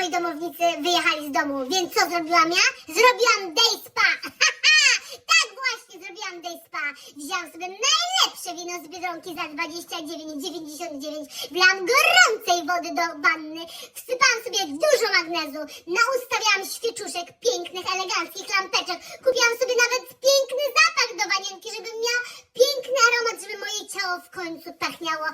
moi domownicy wyjechali z domu, więc co zrobiłam ja? Zrobiłam day spa. właśnie zrobiłam day spa. Wzięłam sobie najlepsze wino z Biedronki za 29,99. Wlałam gorącej wody do wanny. Wsypałam sobie dużo magnezu. Naustawiałam świeczuszek, pięknych, eleganckich lampeczek. Kupiłam sobie nawet piękny zapach do wanienki, żeby miał piękny aromat, żeby moje ciało w końcu pachniało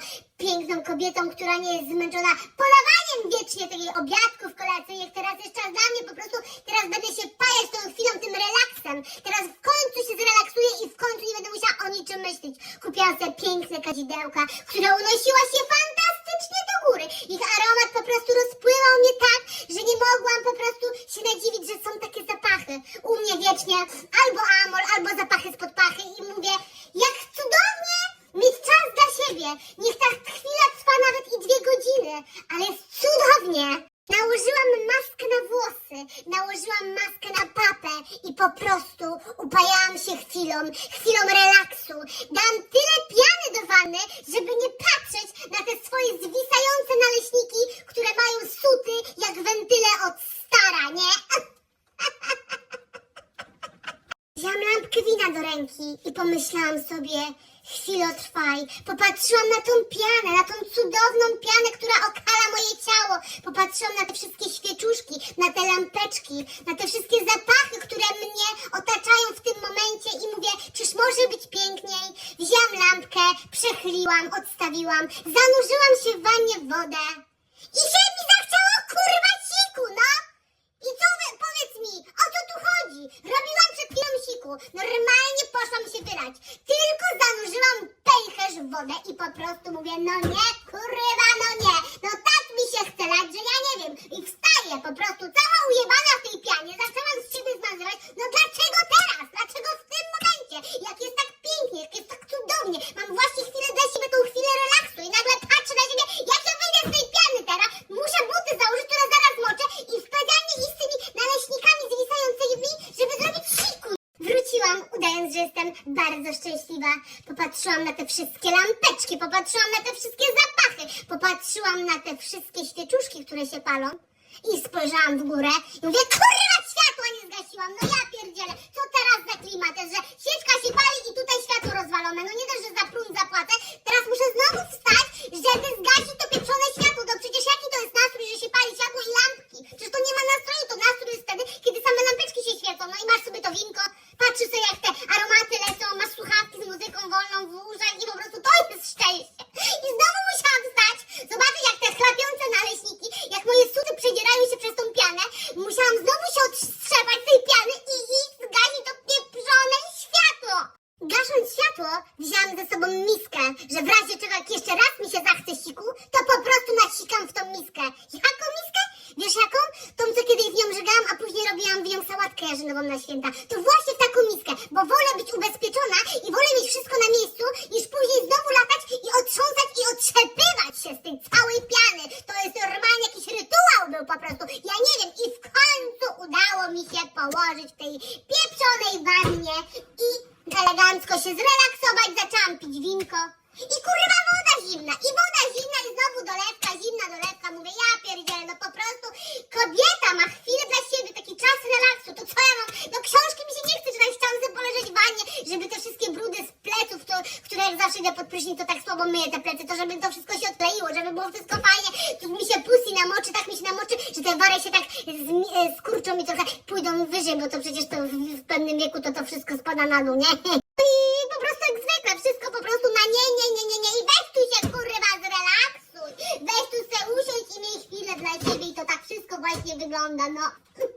piękną kobietą, która nie jest zmęczona polowaniem wiecznie takich obiadków kolacyjnych. Teraz jest czas dla mnie, po prostu teraz będę się pajać tą chwilą, tym relaksem. Teraz w końcu się zrelaksuję i w końcu nie będę musiała o niczym myśleć. Kupiłam sobie piękne kadzidełka, które unosiła się fantastycznie do góry. Ich aromat po prostu rozpływał mnie tak, że nie mogłam po prostu się nadziwić, że są takie zapachy. U mnie wiecznie albo amol, albo zapachy spod pachy i mówię, jak cudownie mieć czas dla siebie. Niech ta chwila trwa nawet i dwie godziny, ale jest cudownie. Nałożyłam maskę na włosy, nałożyłam maskę na papę i po prostu upajałam się chwilą, chwilą relaksu. Dałam tyle piany do wanny, żeby nie patrzeć na te swoje zwisające naleśniki, które mają suty jak wentyle od stara, nie? Wziąłam lampkę wina do ręki i pomyślałam sobie, chwilo trwaj. Popatrzyłam na tą pianę, na tą cudowną pianę, która okala moje ciało. Popatrzyłam na te wszystkie świeczuszki, na te lampeczki, na te wszystkie zapachy, które mnie otaczają w tym momencie i mówię, czyż może być piękniej? Wzięłam lampkę, przechyliłam, odstawiłam, zanurzyłam się w wannie w wodę. I się mi zachciało kurwa siku, no! I co wy, powiedz mi, o co tu chodzi? Robiłam przed normalnie poszłam się wylać. Tylko zanurzyłam pęcherz w wodę i po prostu mówię, no nie, kurwa, no nie. No tak mi się chce lać, że ja nie wiem. I wstaję po prostu cała ujebana w tej pianie, zaczęłam z siebie zmazywać. No dlaczego teraz? Dlaczego w tym momencie? Jak jest tak pięknie, jak jest tak cudownie. Mam właśnie chwilę dla siebie, tą chwilę relaksu i nagle patrzę na siebie, jak ja wyjdę z tej piany teraz. Muszę buty założyć, które zaraz moczę i specjalnie iść z tymi naleśnikami zwisającymi, żeby zrobić siku. Udając, że jestem bardzo szczęśliwa. Popatrzyłam na te wszystkie lampeczki, popatrzyłam na te wszystkie zapachy, popatrzyłam na te wszystkie świeczuszki, które się palą. I spojrzałam w górę i mówię, kurwa, światła nie zgasiłam, no ja pierdzielę, co teraz za klimat jest, że świeczka się pali i tutaj światło rozwalone, no nie dość, że za prąd zapłacę, teraz muszę znowu wstać, żeby zgasić to pieprzone światło, no przecież jaki to jest nastrój, że się pali światło i lampki, przecież to nie ma nastroju, to nastrój jest wtedy, kiedy same lampeczki się świecą, no i masz sobie to winko, patrzysz sobie jak te aromaty lecą, masz słuchawki z wolną w uszach i po prostu to jest szczęście. I znowu musiałam wstać, zobaczyć jak te chlapiące naleśniki, jak moje suty przedzierają się przez tą pianę, musiałam znowu się odstrzepać z tej piany i iść zgasić to pieprzone światło. Gasząc światło, wzięłam ze sobą miskę, że w razie czego jak jeszcze raz mi się zachce siku, to po prostu nasikam w tą miskę? Wiesz jaką? Tą, co kiedyś w nią później robiłam w nią sałatkę jarzynową na święta. To właśnie w taką miskę, bo wolę być ubezpieczona i wolę mieć wszystko na miejscu, niż później znowu latać i otrząsać i otrzepywać się z tej całej piany. To jest normalnie jakiś rytuał był po prostu. Ja nie wiem i w końcu udało mi się położyć w tej pieprzonej wannie i elegancko się zrelaksować, zaczęłam pić winko. I kurwa woda zimna, i woda zimna, i znowu dolewka, zimna dolewka. Mówię, ja pierdzielę, no po prostu kobieta ma chwilę dla siebie, taki czas relaksu, to co ja mam? No książki mi się nie chce czytać, chciałam żeby te wszystkie brudy z pleców, to, które jak zawsze idę pod prysznic, to tak słabo myję te plecy, to żeby to wszystko się odkleiło, żeby było wszystko fajnie, tu mi się pussy namoczy, tak mi się namoczy, że te wary się tak e, skurczą i trochę pójdą wyżej, bo to przecież to w, w pewnym wieku to to wszystko spada na dół, nie? I po prostu jak zwykle, wszystko po prostu na nie, nie, nie, nie, nie i weź tu się kurwa zrelaksuj, weź tu se usiądź i miej chwilę dla siebie i to tak wszystko właśnie wygląda, no.